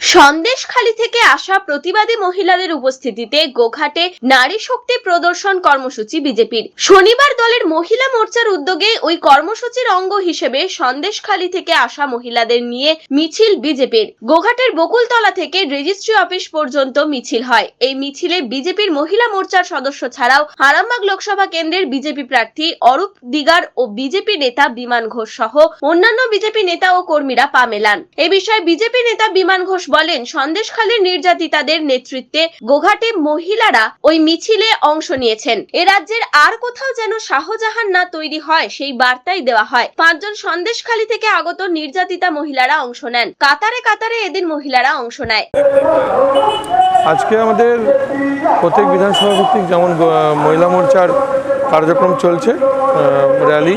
সন্দেশখালী থেকে আসা প্রতিবাদী মহিলাদের উপস্থিতিতে গোঘাটে নারী শক্তি প্রদর্শন কর্মসূচি বিজেপির। শনিবার দলের মহিলা মোর্চার উদ্যোগে ওই কর্মসূচির অঙ্গ হিসেবে সন্দেশখালী থেকে আসা মহিলাদের নিয়ে মিছিল বিজেপির। গোঘাটের বকুলতলা থেকে রেজিস্ট্রি অফিস পর্যন্ত মিছিল হয়। এই মিছিলে বিজেপির মহিলা মোর্চার সদস্য ছাড়াও আরামবাগ লোকসভা কেন্দ্রের বিজেপি প্রার্থী অরূপ দিগার ও বিজেপি নেতা বিমান ঘোষ সহ অন্যান্য বিজেপি নেতা ও কর্মীরা পা মেলান। এ বিষয়ে বিজেপি নেতা বিমান ঘোষ বলেন, সন্দেশখালীর নির্যাতিতাদের নেতৃত্বে গোঘাটে মহিলারা ওই মিছিলে অংশ নিয়েছেন। এ রাজ্যের আর কোথাও যেন শাহজাহান না তৈরি হয়, সেই বার্তাই দেওয়া হয়। পাঁচজন সন্দেশখালী থেকে আগত নির্যাতিতা মহিলারা অংশ নেন। কাতারে কাতারে এদিন মহিলারা অংশ নেয়। আজকে আমাদের প্রত্যেক বিধানসভা ভিত্তিক যেমন মহিলা মোর্চার কার্যক্রম চলছে র্যালি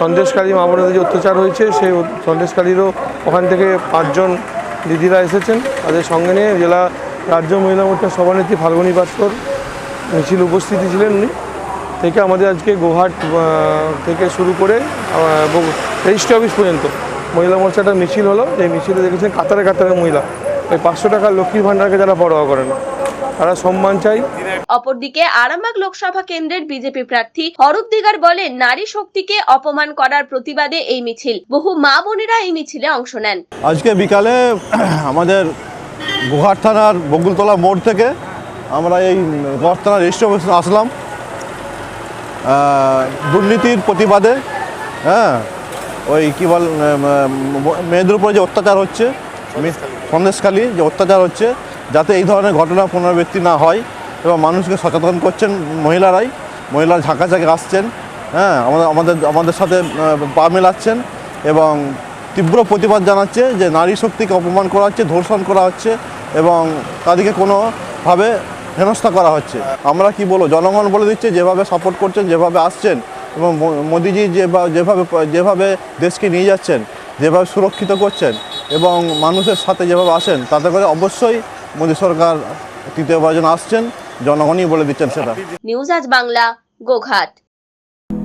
সন্দেশকারী মা যে অত্যাচার হয়েছে, সেই সন্দেশকারীরও ওখান থেকে পাঁচজন দিদিরা এসেছেন তাদের সঙ্গে নিয়ে জেলা রাজ্য মহিলা মোর্চার সভানেত্রী ফাল্গুনী ভাস্কর মিছিল উপস্থিতি ছিলেন উনি। থেকে আমাদের আজকে গোহাট থেকে শুরু করে রেজিস্ট্রি অফিস পর্যন্ত মহিলা মোর্চাটা মিছিল হলো। এই মিছিলে দেখেছেন কাতারে কাতারে মহিলা। এই পাঁচশো টাকা লক্ষ্মীর ভাণ্ডারকে যারা পরোয়া করে না, তারা সম্মান চাই। অপরদিকে আরামবাগ লোকসভা কেন্দ্রের বিজেপি প্রার্থী অরূপ দিগার বলেন নারী শক্তিকে অপমান করার প্রতিবাদে এই মিছিল। বহু মা বোনেরা এই মিছিলে অংশ নেন। আজকে বিকালে আমাদের গোহাট থানার বকুলতলা মোড় থেকে আমরা এই গোহাট থানার রেজিস্ট্রি অফিসে আসলাম। দুর্নীতির প্রতিবাদে হ্যাঁ ওই কী বল মেয়েদের উপরে যে অত্যাচার হচ্ছে সন্দেশখালী যে অত্যাচার হচ্ছে, যাতে এই ধরনের ঘটনা পুনরাবৃত্তি না হয়। এবং মানুষকে সচেতন করছেন মহিলারাই। মহিলারা ঝাঁকা ঝাঁকে আসছেন হ্যাঁ আমাদের আমাদের আমাদের সাথে পা মেলাচ্ছেন এবং তীব্র প্রতিবাদ জানাচ্ছে যে নারী শক্তিকে অপমান করা হচ্ছে, ধর্ষণ করা হচ্ছে এবং তাদেরকে কোনোভাবে হেনস্থা করা হচ্ছে। আমরা কি বলব? জনগণ বলে দিচ্ছে, যেভাবে সাপোর্ট করছেন, যেভাবে আসছেন এবং মোদিজি যেভাবে যেভাবে দেশকে নিয়ে যাচ্ছেন, যেভাবে সুরক্ষিত করছেন এবং মানুষের সাথে যেভাবে আসেন, তাতে করে অবশ্যই মোদী সরকার তৃতীয়বার যেন আসছেন। জনগণই বলে দিচ্ছেন সেটা। নিউজ আজ বাংলা গোঘাট।